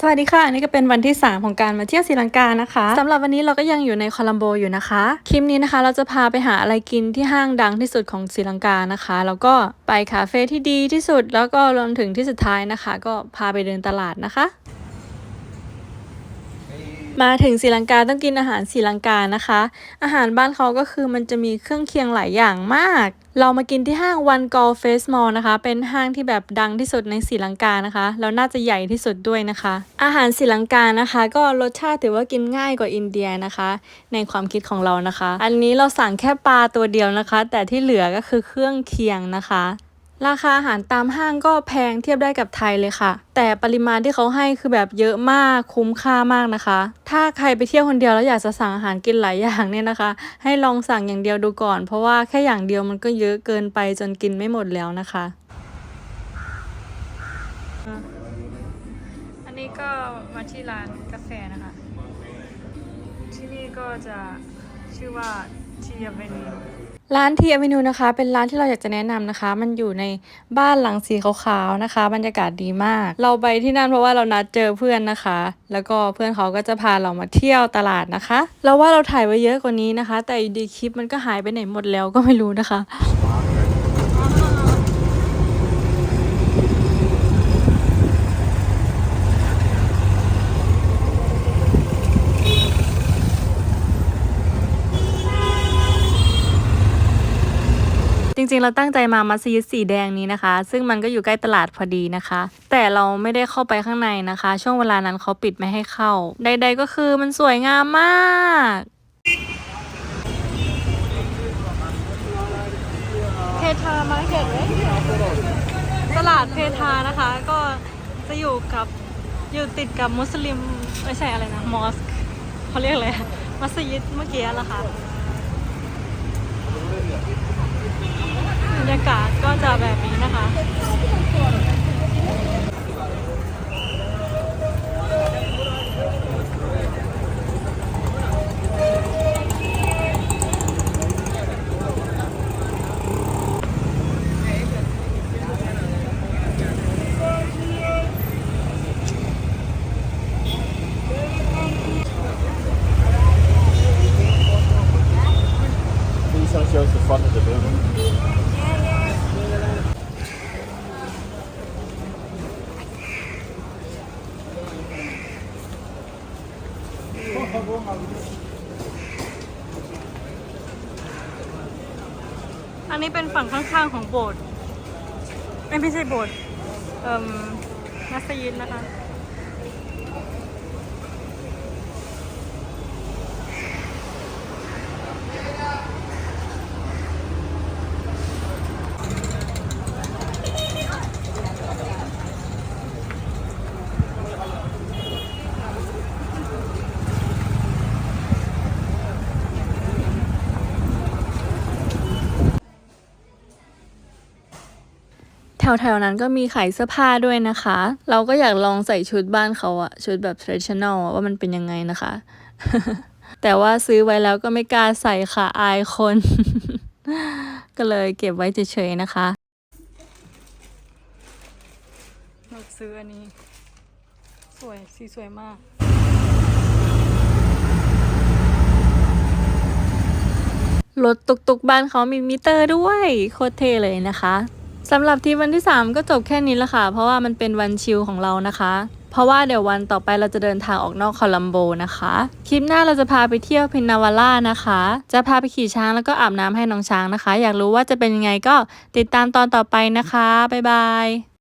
สวัสดีค่ะ อันนี้ก็เป็นวันที่ 3 ของการมาเที่ยวศรีลังกานะคะสำหรับวันนี้เราก็ยังอยู่ในโคลัมโบอยู่นะคะ คลิปนี้นะคะเราจะพาไปหาอะไรกินที่ห้างดังที่สุดของศรีลังกานะคะ แล้วก็ไปคาเฟ่ที่ดีที่สุด แล้วก็รวมถึงที่สุดท้ายนะคะ ก็พาไปเดินตลาดนะคะ มาถึงศรีลังกาต้องกินอาหารศรีลังกานะคะ อาหารบ้านเขาก็คือมันจะมีเครื่องเคียงหลายอย่างมาก เรามากินที่ห้างวันกอลเฟสมอลนะคะ เป็นห้างที่แบบดังที่สุดในศรีลังกานะคะแล้วน่าจะใหญ่ที่สุดด้วยนะคะ อาหารศรีลังกานะคะ ก็รสชาติถือว่ากินง่ายกว่าอินเดียนะคะ ในความคิดของเรานะคะ อันนี้เราสั่งแค่ปลาตัวเดียวนะคะ แต่ที่เหลือก็คือเครื่องเคียงนะคะ ราคาอาหารตามห้างก็แพงเทียบได้กับไทยเลยค่ะ แต่ปริมาณที่เขาให้คือแบบเยอะมากคุ้มค่ามากนะคะ ถ้าใครไปเที่ยวคนเดียวแล้วอยากจะสั่งอาหารกินหลายอย่างเนี่ยนะคะ ให้ลองสั่งอย่างเดียวดูก่อน เพราะว่าแค่อย่างเดียวมันก็เยอะเกินไปจนกินไม่หมดแล้วนะคะ อันนี้ก็มาที่ร้านกาแฟนะคะ ที่นี่ก็จะชื่อว่าทีอเวนิ ร้านทีอเวนิวนะคะ เป็นร้านที่เราอยากจะแนะนำนะคะ มันอยู่ในบ้านหลังสีขาวๆนะคะ บรรยากาศดีมาก เราไปที่นั่นเพราะว่าเรานัดเจอเพื่อนนะคะ แล้วก็เพื่อนเขาก็จะพาเรามาเที่ยวตลาดนะคะ เราว่าเราถ่ายไว้เยอะกว่านี้นะคะ แต่ดีคลิปมันก็หายไปไหนหมดแล้วก็ไม่รู้นะคะ จริงๆ เราตั้งใจมามัสยิดสีแดงนี้นะคะ ซึ่งมันก็อยู่ใกล้ตลาดพอดีนะคะ แต่เราไม่ได้เข้าไปข้างในนะคะ ช่วงเวลานั้นเขาปิดไม่ให้เข้า ใด ๆ ก็คือมันสวยงามมากเพทามาเก็ตตลาดเพทานะคะ ก็จะอยู่กับอยู่ติดกับมุสลิมไม่ใช่อะไรนะมอสเขาเรียกอะไรมัสยิดเมื่อกี้ละค่ะ บรรยากาศก็จะแบบนี้นะคะ Please don't show us the front of the building.. อันนี้เป็นฝั่งข้างๆของโบสถ์ไม่ใช่โบสถ์เอ่มมัสยิดนะคะ แถวๆนั้นก็มีขายเสื้อผ้าด้วยนะคะ เราก็อยากลองใส่ชุดบ้านเขาอะชุดแบบ traditional อะว่ามันเป็นยังไงนะคะ แต่ว่าซื้อไว้แล้วก็ไม่กล้าใส่ค่ะอายคน ก็เลยเก็บไว้เฉยๆนะคะเราซื้ออันนี้ สวยสีสวยมากรถตุกๆบ้านเขามีมิเตอร์ด้วย โคตรเท่เลยนะคะ สำหรับทีวันที่ 3 ก็จบแค่นี้ละค่ะ เพราะว่ามันเป็นวันชิลของเรานะคะ เพราะว่าเดี๋ยววันต่อไปเราจะเดินทางออกนอกโคลัมโบนะคะ คลิปหน้าเราจะพาไปเที่ยวพินาวาร่านะคะ จะพาไปขี่ช้างแล้วก็อาบน้ำให้น้องช้างนะคะ อยากรู้ว่าจะเป็นยังไงก็ติดตามตอนต่อไปนะคะ บ๊ายบาย